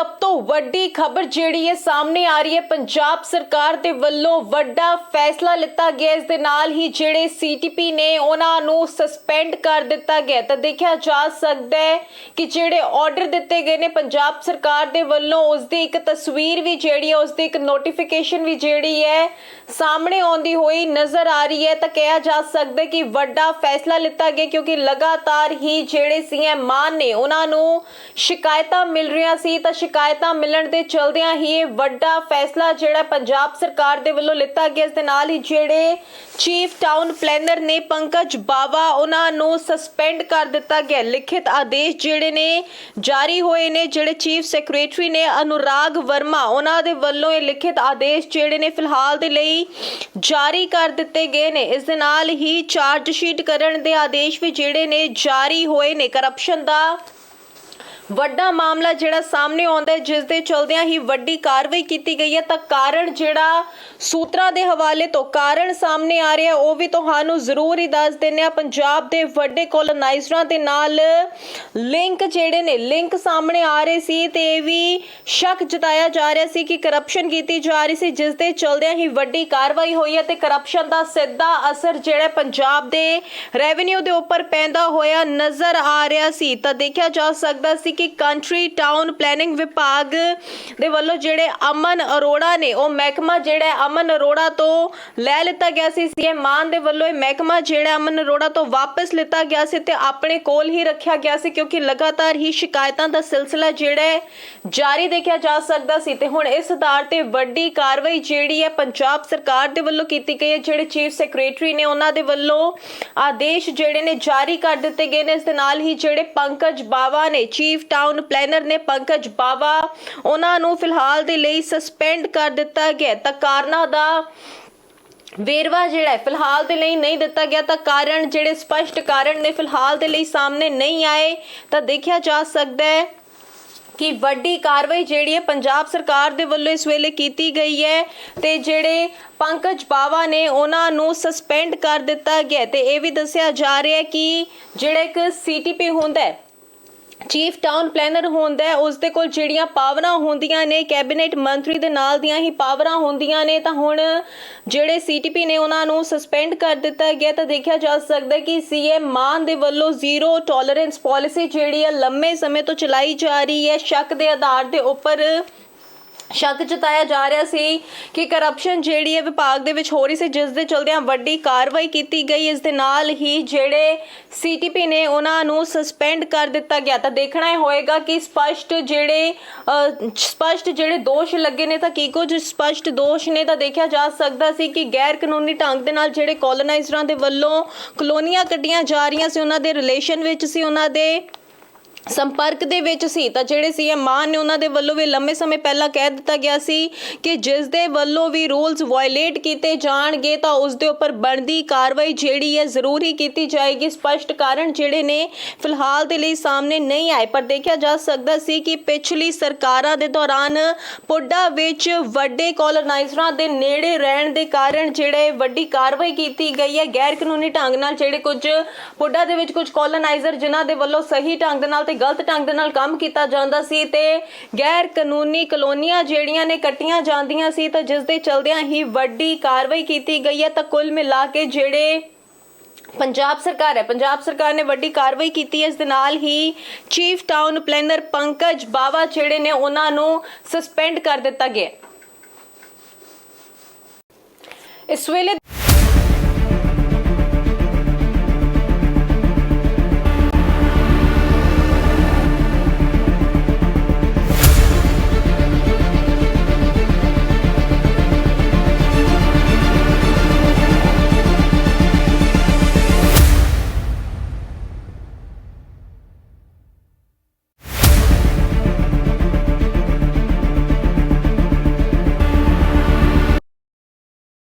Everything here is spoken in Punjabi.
up ਵੱਡੀ ਖਬਰ ਜਿਹੜੀ ਹੈ ਸਾਹਮਣੇ ਆ ਰਹੀ ਹੈ, ਪੰਜਾਬ ਸਰਕਾਰ ਦੇ ਵੱਲੋਂ ਵੱਡਾ ਫੈਸਲਾ ਲਿੱਤਾ ਗਿਆ। ਇਸ ਦੇ ਨਾਲ ਹੀ ਜਿਹੜੇ ਸੀਟੀਪੀ ਨੇ, ਉਹਨਾਂ ਨੂੰ ਸਸਪੈਂਡ ਕਰ ਦਿੱਤਾ ਗਿਆ। ਤਾਂ ਦੇਖਿਆ ਜਾ ਸਕਦਾ ਹੈ ਕਿ ਜਿਹੜੇ ਆਰਡਰ ਦਿੱਤੇ ਗਏ ਨੇ, ਪੰਜਾਬ ਸਰਕਾਰ ਦੇ ਵੱਲੋਂ ਉਸ ਦੀ ਇੱਕ ਤਸਵੀਰ ਵੀ ਜਿਹੜੀ ਹੈ ਉਸ ਦੀ ਇੱਕ ਨੋਟੀਫਿਕੇਸ਼ਨ ਵੀ ਜਿਹੜੀ ਹੈ, ਸਾਹਮਣੇ ਆਉਂਦੀ ਹੋਈ ਨਜ਼ਰ ਆ ਰਹੀ ਹੈ। ਤਾਂ ਕਿਹਾ ਜਾ ਸਕਦਾ ਕਿ ਵੱਡਾ ਫੈਸਲਾ ਲਿੱਤਾ ਗਿਆ, ਕਿਉਂਕਿ ਲਗਾਤਾਰ ਹੀ ਜਿਹੜੇ ਸੀਐਮ ਮਾਨ ਨੇ, ਉਹਨਾਂ ਨੂੰ ਸ਼ਿਕਾਇਤਾਂ ਮਿਲ ਰਹੀਆਂ ਸੀ। ਤਾਂ ਸ਼ਿਕਾਇਤ ਮਿਲਣ ਦੇ ਚਲਦਿਆਂ ਹੀ ਇਹ ਵੱਡਾ ਫੈਸਲਾ ਜਿਹੜਾ ਪੰਜਾਬ ਸਰਕਾਰ ਦੇ ਵੱਲੋਂ ਲਿੱਤਾ ਗਿਆ, ਇਸ ਦੇ ਨਾਲ ਹੀ ਜਿਹੜੇ ਚੀਫ ਟਾਊਨ ਪਲੈਨਰ ਨੇ ਪੰਕਜ ਬਾਵਾ, ਉਹਨਾਂ ਨੂੰ ਸਸਪੈਂਡ ਕਰ ਦਿੱਤਾ ਗਿਆ। ਲਿਖਿਤ ਆਦੇਸ਼ ਜਿਹੜੇ ਨੇ, ਜਾਰੀ ਹੋਏ ਨੇ, ਜਿਹੜੇ ਚੀਫ ਸੈਕਟਰੀ ਨੇ ਅਨੁਰਾਗ ਵਰਮਾ, ਉਹਨਾਂ ਦੇ ਵੱਲੋਂ ਇਹ ਲਿਖਿਤ ਆਦੇਸ਼ ਜਿਹੜੇ ਨੇ ਫਿਲਹਾਲ ਦੇ ਲਈ ਜਾਰੀ ਕਰ ਦਿੱਤੇ ਗਏ ਨੇ। ਇਸ ਦੇ ਨਾਲ ਹੀ ਚਾਰਜ ਸ਼ੀਟ ਕਰਨ ਦੇ ਆਦੇਸ਼ ਵੀ ਜਿਹੜੇ ਨੇ ਜਾਰੀ ਹੋਏ ਨੇ। ਕਰਪਸ਼ਨ ਦਾ ਵੱਡਾ ਮਾਮਲਾ ਜਿਹੜਾ ਸਾਹਮਣੇ ਆਉਂਦਾ ਹੈ, ਜਿਸ ਦੇ ਚਲਦਿਆਂ ਹੀ ਵੱਡੀ ਕਾਰਵਾਈ ਕੀਤੀ ਗਈ ਹੈ। ਤਾਂ ਕਾਰਨ ਜਿਹੜਾ ਸੂਤਰਾਂ ਦੇ ਹਵਾਲੇ ਤੋਂ ਕਾਰਨ ਸਾਹਮਣੇ ਆ ਰਿਹਾ, ਉਹ ਵੀ ਤੁਹਾਨੂੰ ਜ਼ਰੂਰ ਹੀ ਦੱਸ ਦਿੰਨੇ ਆ ਪੰਜਾਬ ਦੇ ਵੱਡੇ ਕੋਲੋਨਾਈਜ਼ਰਾਂ ਦੇ ਨਾਲ ਲਿੰਕ ਜਿਹੜੇ ਨੇ ਲਿੰਕ ਸਾਹਮਣੇ ਆ ਰਹੇ ਸੀ ਤੇ ਇਹ ਵੀ ਸ਼ੱਕ ਜਤਾਇਆ ਜਾ ਰਿਹਾ ਸੀ ਕਿ ਕਰਪਸ਼ਨ ਕੀਤੀ ਜਾ ਰਹੀ ਸੀ, ਜਿਸ ਦੇ ਚਲਦਿਆਂ ਹੀ ਵੱਡੀ ਕਾਰਵਾਈ ਹੋਈ ਹੈ ਤੇ ਕਰਪਸ਼ਨ ਦਾ ਸਿੱਧਾ ਅਸਰ ਜਿਹੜਾ ਪੰਜਾਬ ਦੇ ਰੈਵਨਿਊ ਦੇ ਉੱਪਰ ਪੈਂਦਾ ਹੋਇਆ ਨਜ਼ਰ ਆ ਰਿਹਾ ਸੀ। ਤਾਂ ਦੇਖਿਆ ਜਾ ਸਕਦਾ ਸੀ ਕਿ ਕੰਟਰੀ ਟਾਊਨ ਪਲੈਨਿੰਗ ਵਿਭਾਗ ਦੇ ਵੱਲੋਂ ਜਿਹੜੇ ਅਮਨ ਅਰੋੜਾ ਨੇ, ਉਹ ਮਹਿਕਮਾ ਜਿਹੜਾ ਅਮਨ ਅਰੋੜਾ ਤੋਂ ਲੈ ਲਿੱਤਾ ਗਿਆ ਸੀ। ਸੀਐਮ ਮਾਨ ਦੇ ਵੱਲੋਂ ਇਹ ਮਹਿਕਮਾ ਜਿਹੜਾ ਅਮਨ ਅਰੋੜਾ ਤੋਂ ਵਾਪਸ ਲਿੱਤਾ ਗਿਆ ਸੀ ਤੇ ਆਪਣੇ ਕੋਲ ਹੀ ਰੱਖਿਆ ਗਿਆ ਸੀ ਕਿਉਂਕਿ ਲਗਾਤਾਰ ਹੀ ਸ਼ਿਕਾਇਤਾਂ ਦਾ ਸਿਲਸਿਲਾ ਜਿਹੜਾ ਜਾਰੀ ਦੇਖਿਆ ਜਾ ਸਕਦਾ ਸੀ ਤੇ ਹੁਣ ਇਸ ਆਧਾਰ ਤੇ ਵੱਡੀ ਕਾਰਵਾਈ ਜਿਹੜੀ ਹੈ ਪੰਜਾਬ ਸਰਕਾਰ ਦੇ ਵੱਲੋਂ ਕੀਤੀ ਗਈ ਹੈ। ਜਿਹੜੇ ਚੀਫ ਸੈਕਟਰੀ ਨੇ ਉਹਨਾਂ ਦੇ ਵੱਲੋਂ ਆਦੇਸ਼ ਜਿਹੜੇ ਨੇ ਜਾਰੀ ਕਰ ਦਿੱਤੇ ਗਏ ਨੇ। ਇਸ ਦੇ ਨਾਲ ਹੀ ਜਿਹੜੇ ਪੰਕਜ ਬਾਵਾ ਨੇ ਚੀਫ ਟਾਊਨ ਪਲੈਨਰ ਨੇ ਪੰਕਜ ਬਾਵਾ ਉਹਨਾਂ ਨੂੰ ਫਿਲਹਾਲ ਦੇ ਲਈ ਸਸਪੈਂਡ ਕਰ ਦਿੱਤਾ ਗਿਆ। ਤਾਂ ਕਾਰਨਾਂ ਦਾ ਵੇਰਵਾ ਜਿਹੜਾ ਫਿਲਹਾਲ ਦੇ ਲਈ ਨਹੀਂ ਦਿੱਤਾ ਗਿਆ। ਤਾਂ ਕਾਰਨ ਜਿਹੜੇ ਸਪਸ਼ਟ ਕਾਰਨ ਨੇ, ਫਿਲਹਾਲ ਦੇ ਲਈ ਸਾਹਮਣੇ ਨਹੀਂ ਆਏ। ਤਾਂ ਦੇਖਿਆ ਜਾ ਸਕਦਾ ਹੈ ਕਿ ਵੱਡੀ ਕਾਰਵਾਈ ਜਿਹੜੀ ਹੈ ਪੰਜਾਬ ਸਰਕਾਰ ਦੇ ਵੱਲੋਂ ਇਸ ਵੇਲੇ ਕੀਤੀ ਗਈ ਹੈ ਤੇ ਜਿਹੜੇ ਪੰਕਜ ਬਾਵਾ ਨੇ ਉਹਨਾਂ ਨੂੰ ਸਸਪੈਂਡ ਕਰ ਦਿੱਤਾ ਗਿਆ ਹੈ। ਤੇ ਇਹ ਵੀ ਦੱਸਿਆ ਜਾ ਰਿਹਾ ਹੈ ਕਿ ਜਿਹੜਾ ਇੱਕ ਸੀਟੀਪੀ ਹੁੰਦਾ ਹੈ ਚੀਫ ਟਾਊਨ ਪਲੈਨਰ ਹੁੰਦਾ ਹੈ ਉਸ ਦੇ ਕੋਲ ਜਿਹੜੀਆਂ ਪਾਵਰਾਂ ਹੁੰਦੀਆਂ ਨੇ, ਕੈਬਨਿਟ ਮੰਤਰੀ ਦੇ ਨਾਲ ਦੀਆਂ ਹੀ ਪਾਵਰਾਂ ਹੁੰਦੀਆਂ ਨੇ, ਤਾਂ ਹੁਣ ਜਿਹੜੇ ਸੀਟੀਪੀ ਨੇ ਉਹਨਾਂ ਨੂੰ ਸਸਪੈਂਡ ਕਰ ਦਿੱਤਾ ਗਿਆ, ਤਾਂ ਦੇਖਿਆ ਜਾ ਸਕਦਾ ਹੈ ਕਿ ਸੀਐਮ ਮਾਨ ਦੇ ਵੱਲੋਂ ਜ਼ੀਰੋ ਟੋਲਰੈਂਸ ਪਾਲਿਸੀ ਜਿਹੜੀ ਹੈ, ਲੰਮੇ ਸਮੇਂ ਤੋਂ ਚਲਾਈ ਜਾ ਰਹੀ ਹੈ, ਸ਼ੱਕ ਦੇ ਆਧਾਰ ਦੇ ਉੱਪਰ ਸ਼ੱਕ ਜਤਾਇਆ ਜਾ ਰਿਹਾ ਸੀ ਕਿ ਕਰਪਸ਼ਨ ਜਿਹੜੀ ਹੈ ਵਿਭਾਗ ਦੇ ਵਿੱਚ ਹੋ ਰਹੀ ਸੀ ਜਿਸ ਦੇ ਚਲਦਿਆਂ ਵੱਡੀ ਕਾਰਵਾਈ ਕੀਤੀ ਗਈ। ਇਸ ਦੇ ਨਾਲ ਹੀ ਜਿਹੜੇ ਸੀਟੀਪੀ ਨੇ ਉਹਨਾਂ ਨੂੰ ਸਸਪੈਂਡ ਕਰ ਦਿੱਤਾ ਗਿਆ। ਤਾਂ ਦੇਖਣਾ ਇਹ ਹੋਏਗਾ ਕਿ ਸਪਸ਼ਟ ਜਿਹੜੇ ਅਹ, ਸਪਸ਼ਟ ਜਿਹੜੇ ਦੋਸ਼ ਲੱਗੇ ਨੇ ਤਾਂ ਕੀ ਕੁਝ ਸਪਸ਼ਟ ਦੋਸ਼ ਨੇ ਤਾਂ ਦੇਖਿਆ ਜਾ ਸਕਦਾ ਸੀ ਕਿ ਗੈਰ ਕਾਨੂੰਨੀ ਢੰਗ ਦੇ ਨਾਲ ਜਿਹੜੇ ਕੋਲੋਨਾਈਜ਼ਰਾਂ ਦੇ ਵੱਲੋਂ ਕਲੋਨੀਆਂ ਕੱਢੀਆਂ ਜਾ ਰਹੀਆਂ ਸੀ ਉਹਨਾਂ ਦੇ ਰਿਲੇਸ਼ਨ ਵਿੱਚ ਸੀ ਉਹਨਾਂ ਦੇ ਸੰਪਰਕ ਦੇ ਵਿੱਚ ਸੀ, ਤਾਂ ਜਿਹੜੇ ਸੀਐਮ ਮਾਨ ਨੇ ਉਹਨਾਂ ਦੇ ਵੱਲੋਂ ਵੀ ਲੰਮੇ ਸਮੇਂ ਪਹਿਲਾਂ ਕਹਿ ਦਿੱਤਾ ਗਿਆ ਸੀ ਕਿ ਜਿਸ ਦੇ ਵੱਲੋਂ ਵੀ ਰੂਲਸ ਵਾਇਲੇਟ ਕੀਤੇ ਜਾਣਗੇ, ਤਾਂ ਉਸ ਦੇ ਉੱਪਰ ਬਣਦੀ ਕਾਰਵਾਈ ਜਿਹੜੀ ਹੈ ਜ਼ਰੂਰ ਹੀ ਕੀਤੀ ਜਾਏਗੀ। ਸਪਸ਼ਟ ਕਾਰਨ ਜਿਹੜੇ ਨੇ, ਫਿਲਹਾਲ ਦੇ ਲਈ ਸਾਹਮਣੇ ਨਹੀਂ ਆਏ, ਪਰ ਦੇਖਿਆ ਜਾ ਸਕਦਾ ਸੀ ਕਿ ਪਿਛਲੀ ਸਰਕਾਰਾਂ ਦੇ ਦੌਰਾਨ ਪੁੱਡਾ ਵਿੱਚ ਵੱਡੇ ਕੋਲੋਨਾਈਜ਼ਰਾਂ ਦੇ ਨੇੜੇ ਰਹਿਣ ਦੇ ਕਾਰਨ ਜਿਹੜੇ ਵੱਡੀ ਕਾਰਵਾਈ ਕੀਤੀ ਗਈ ਹੈ ਗੈਰ ਕਾਨੂੰਨੀ ਢੰਗ ਨਾਲ ਜਿਹੜੇ ਕੁਝ ਪੁੱਡਾ ਦੇ ਵਿੱਚ ਕੁਝ ਕੋਲੋਨਾਈਜ਼ਰ ਜਿਨ੍ਹਾਂ ਦੇ ਵੱਲੋਂ ਸਹੀ ਢੰਗ ਦੇ ਨਾਲ ਤੇ ਗਲਤ ਢੰਗ ਦੇ ਨਾਲ ਕੰਮ ਕੀਤਾ ਜਾਂਦਾ ਸੀ ਤੇ ਗੈਰ ਕਾਨੂੰਨੀ ਕਲੋਨੀਆਂ ਜਿਹੜੀਆਂ ਨੇ ਕੱਟੀਆਂ ਜਾਂਦੀਆਂ ਸੀ ਤਾਂ ਜਿਸ ਦੇ ਚਲਦਿਆਂ ਹੀ ਵੱਡੀ ਕਾਰਵਾਈ ਕੀਤੀ ਗਈ ਹੈ ਤਾਂ ਕੁੱਲ ਮਿਲਾ ਕੇ ਜਿਹੜੇ ਪੰਜਾਬ ਸਰਕਾਰ ਹੈ, ਪੰਜਾਬ ਸਰਕਾਰ ਨੇ ਵੱਡੀ ਕਾਰਵਾਈ ਕੀਤੀ ਹੈ। ਇਸ ਦੇ ਨਾਲ ਹੀ chief town planner Pankaj Bawa ਜਿਹੜੇ ਨੇ, ਉਹਨਾਂ ਨੂੰ ਸਸਪੈਂਡ ਕਰ ਦਿੱਤਾ ਗਿਆ ਇਸ ਵੇਲੇ